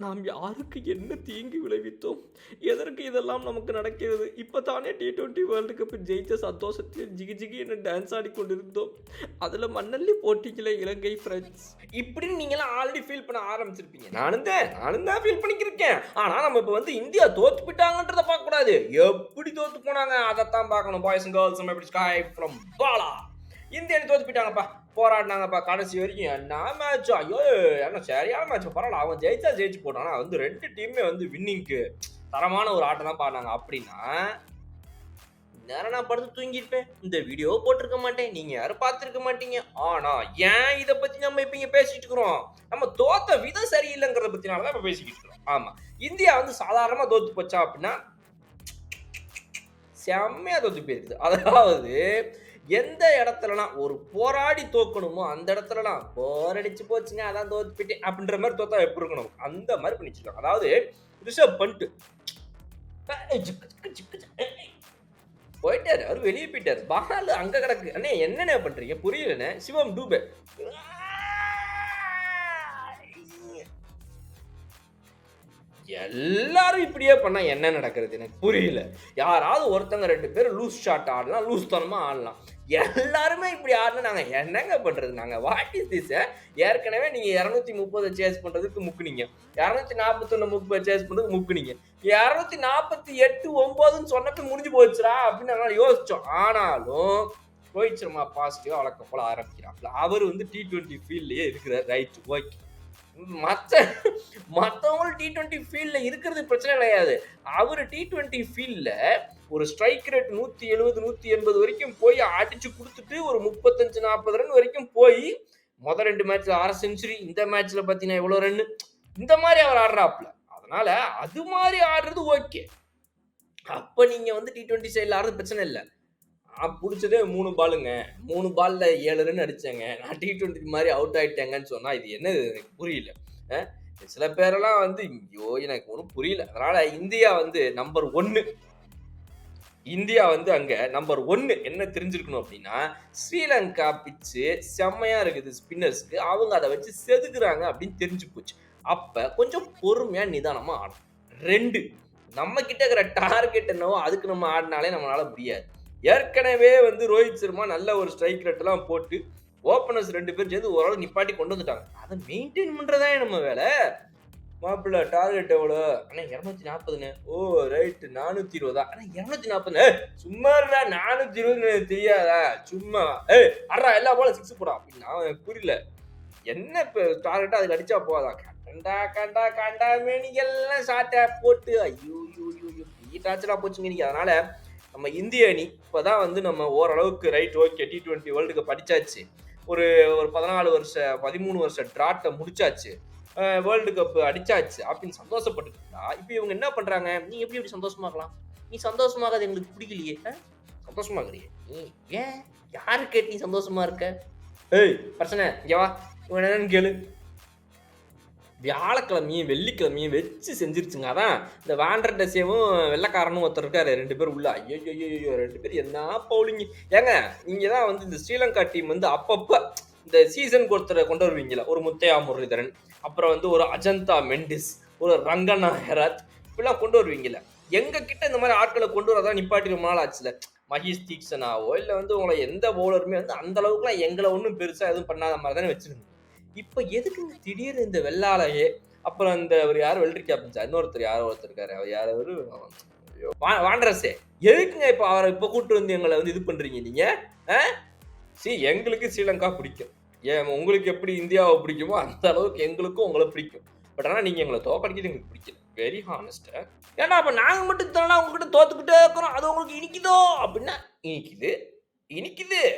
நாம் யாருக்கு என்ன தீங்கு விளைவித்தோம்? எதற்கு இதெல்லாம் நமக்கு நடக்கிறது? இப்போ தானே டி டுவெண்ட்டி வேர்ல்டு கப் ஜெயித்த சந்தோஷத்தில் ஜிகி ஜிகி என்று டான்ஸ் ஆடிக்கொண்டிருந்தோம் அதில் மண்ணள்ளி போட்டிக்கல இலங்கை ஃப்ரெண்ட்ஸ் இப்படின்னு நீங்களாம் ஆல்ரெடி ஃபீல் பண்ண ஆரம்பிச்சிருப்பீங்க. நானும் தான் நானும் தான் ஃபீல் பண்ணிக்கிருக்கேன். ஆனால் நம்ம இப்போ வந்து இந்தியா தோத்து போயிட்டாங்கன்றத பார்க்கக்கூடாது எப்படி தோத்து போனாங்க அதைத்தான் பார்க்கணும் பாய்ஸ் அண்ட் கேர்ள்ஸ் எப்படி ஸ்கை ஃப்ரம் பாலா இந்திய அணி தோத்து போயிட்டாங்கப்பா. போராடினாங்கப்பா கடைசி வரைக்கும். என்ன மேட்ச் ஐயோ என்ன சரியான மேட்ச் பரவாயில்ல அவன் ஜெயிச்சா ஜெயிச்சு போட்டான் ஆனால் வந்து ரெண்டு டீமுமே வந்து வின்னிங்க்கு தரமான ஒரு ஆட்டம் தான் பாடினாங்க. அப்படின்னா நேரம் நான் படுத்து தூங்கியிருப்பேன். இந்த வீடியோ போட்டிருக்க மாட்டேன். நீங்க யாரும் பார்த்துருக்க மாட்டீங்க. ஆனா ஏன் இதை பத்தி நம்ம இப்ப இங்க பேசிட்டு இருக்கிறோம்? நம்ம தோத்த விதம் சரியில்லைங்கிறத பற்றினால தான் இப்ப பேசிக்கிட்டு இருக்கிறோம். ஆமா. இந்தியா வந்து சாதாரணமா தோத்து போச்சா அப்படின்னா செம்மையா தோத்து போயிருக்குது. அதாவது எந்த இடத்துலலாம் ஒரு போராடி தோக்கணுமோ அந்த இடத்துலலாம் போரடிச்சு போச்சுங்க அதான் தோத்து அப்படின்ற மாதிரி தோத்தா எப்படி இருக்கணும்? அந்த மாதிரி பண்ணி அதாவது ரிஷப் பண்ணிட்டு போயிட்டாரு அவர் வெளியே போயிட்டாரு. பால் அங்க கிடக்கு. அண்ணே என்னண்ணே பண்றீங்க? புரியலண்ணே. சிவம் டூபே. எல்லாரும் இப்படியே பண்ணால் என்ன நடக்கிறது எனக்கு புரியல. யாராவது ஒருத்தங்க ரெண்டு பேரும் லூஸ் ஷாட் ஆடலாம் லூஸ் தனமாக ஆடலாம். எல்லாருமே இப்படி ஆடணும் நாங்கள் என்னங்க பண்ணுறது நாங்கள் வாட் இஸ் திஸ் ஏற்கனவே நீங்கள் இரநூத்தி முப்பது சேஸ் பண்ணுறதுக்கு முக்குனீங்க. இரநூத்தி நாற்பத்தொன்னு முப்பது சேஸ் பண்ணுறதுக்கு முக்குனீங்க. இரநூத்தி நாற்பத்தி எட்டு ஒம்போதுன்னு சொன்னப்போ முடிஞ்சு போச்சுடா அப்படின்னு நாங்கள் யோசிச்சோம். ஆனாலும் ரோஹித் சர்மா பாசிட்டிவாக வழக்கம் போல ஆரம்பிக்கிறாப்ல. அவர் வந்து டி ட்வெண்ட்டி ஃபீல்ட்லேயே இருக்கிறார். ரைட் ஓகே மற்ற மற்றவங்களும் டி ட்வெண்ட்டி ஃபீல்டில் இருக்கிறது பிரச்சனை கிடையாது. அவர் டி ட்வெண்ட்டி ஃபீல்டில் ஒரு ஸ்ட்ரைக் ரேட் நூற்றி எழுபது நூற்றி எண்பது வரைக்கும் போய் அடித்து கொடுத்துட்டு ஒரு முப்பத்தஞ்சு நாற்பது ரன் வரைக்கும் போய் மொதல் ரெண்டு மேட்ச்சில் ஆறு செஞ்சுரி இந்த மேட்ச்சில் பார்த்தீங்கன்னா எவ்வளோ ரன் இந்த மாதிரி அவர் ஆடுறாப்ல அதனால் அது மாதிரி ஆடுறது ஓகே அப்போ நீங்கள் வந்து டி ட்வெண்ட்டி சைடில் ஆடுறது பிரச்சனை இல்லை. நான் பிடிச்சதே மூணு பாலுங்க. மூணு பாலில் ஏழு ரன் அடித்தேங்க நான் டி ட்வெண்ட்டி மாதிரி அவுட் ஆகிட்டேங்கன்னு சொன்னால் இது என்ன எனக்கு புரியல. சில பேரெல்லாம் வந்து ஐயோ எனக்கு ஒன்றும் புரியல. அதனால் இந்தியா வந்து நம்பர் ஒன்று இந்தியா வந்து அங்கே நம்பர் ஒன்று என்ன தெரிஞ்சிருக்கணும் அப்படின்னா ஸ்ரீலங்கா பிச்சு செம்மையாக இருக்குது ஸ்பின்னர்ஸ்க்கு அவங்க அதை வச்சு செதுக்குறாங்க அப்படின்னு தெரிஞ்சு போச்சு. அப்போ கொஞ்சம் பொறுமையாக நிதானமாக ஆடணும். ரெண்டு நம்ம கிட்ட இருக்கிற டார்கெட் என்னவோ அதுக்கு நம்ம ஆடினாலே நம்மளால முடியாது. ஏற்கனவே வந்து ரோஹித் சர்மா நல்ல ஒரு ஸ்ட்ரைக் ரேட்லாம் போட்டு ஓப்பனர்ஸ் ரெண்டு பேர் சேர்ந்து ஓரளவு நிப்பாட்டி கொண்டு வந்துட்டாங்க. அதை மெயின்டைன் பண்றதா நம்ம வேலை? மாப்பிள்ள டார்கெட் எவ்வளோ? அண்ணா இரநூத்தி நாற்பதுண்ணே ஓ ரைட்டு நானூற்றி இருபதா? அண்ணா இரநூத்தி நாற்பது சும்மா நானூற்றி நானூத்தி தெரியாதா? சும்மா. ஏய் அட்ரா எல்லா போல சிக்ஸ் போடா. அப்படின்னு எனக்கு புரியல. என்ன இப்போ டார்கெட்டா அதுக்கு அடிச்சா போதான் கண்டா கண்டா கண்டா மேனிகள்லாம் சாட்டை போட்டு ஐயோ ஐயோ ஐயோ ஐயோ டாச்சரா போச்சுங்க இன்னைக்கு. அதனால நம்ம இந்திய அணி இப்போதான் வந்து நம்ம ஓரளவுக்கு right okay T twenty world cup அடிச்சாச்சு. ஒரு ஒரு பதினாலு வருஷ பதிமூணு வருஷ ட்ராட்டை முடிச்சாச்சு. வேர்ல்டு கப் அடிச்சாச்சு அப்படின்னு சந்தோஷப்பட்டுட்டு இருந்தா இப்போ இவங்க என்ன பண்றாங்க? நீ எப்படி எப்படி சந்தோஷமாகலாம்? நீ சந்தோஷமாகாது எங்களுக்கு பிடிக்கலையே ஆ? சந்தோஷமாகறியே நீ ஏன்? யாரு கேட்டு நீ சந்தோஷமா இருக்க? ஏய். பிரச்சனை இங்க வா. இவன் என்னன்னு கேளு. வியாழக்கிழமையும் வெள்ளிக்கிழமையும் வச்சு செஞ்சிருச்சுங்க. அதான் இந்த வேண்டர் டெசேவும் வெள்ளக்காரனும் ஒருத்தர் இருக்காரு ரெண்டு பேர் உள்ள. ஐயோ ஐயோ ரெண்டு பேர் என்ன பவுலிங்க ஏங்க நீங்கள் தான் வந்து இந்த ஸ்ரீலங்கா டீம் வந்து அப்பப்போ இந்த சீசனுக்கு ஒருத்தரை கொண்டு வருவீங்களா ஒரு முத்தையா முரளிதரன் அப்புறம் வந்து ஒரு அஜந்தா மெண்டிஸ் ஒரு ரங்கனா ஹெராத் இப்படிலாம் கொண்டு வருவீங்களா எங்கள் கிட்ட இந்த மாதிரி ஆட்களை கொண்டு வரதான் நிப்பாட்டி ரொம்ப நாள் ஆச்சுல மகேஷ் தீக்ஷனாவோ இல்லை வந்து உங்களை எந்த பவுலருமே வந்து அந்த அளவுக்குலாம் எங்களை ஒன்றும் பெருசாக எதுவும் பண்ணாத மாதிரி தானே வச்சுருந்தேன் இப்போ எதுக்கு திடீர்னு இந்த வெள்ளாலையே அப்புறம் இந்த அவர் யார்? வெள்ளரி கேப்டன் இன்னொருத்தர் யாரோ ஒருத்தர் இருக்காரு. அவர் யார்? அவரு ஐயோ, வா- வாண்டரஸே எதுக்குங்க இப்போ அவரை இப்போ கூட்டு வந்து எங்களை வந்து இது பண்ணுறீங்க நீங்கள் சி எங்களுக்கு ஸ்ரீலங்கா பிடிக்கும். ஏன் உங்களுக்கு எப்படி இந்தியாவை பிடிக்குமோ அந்த அளவுக்கு எங்களுக்கும் உங்களை பிடிக்கும். பட் ஆனால் நீங்கள் எங்களை தோக்கடிக்கிறது எங்களுக்கு பிடிக்கல. வெரி ஹானஸ்ட் ஏன்னா அப்போ நாங்கள் மட்டும் தானே உங்ககிட்ட தோத்துக்கிட்டே இருக்கிறோம். அது உங்களுக்கு இனிக்குதோ? அப்படின்னா இனிக்குது. இனிக்குது.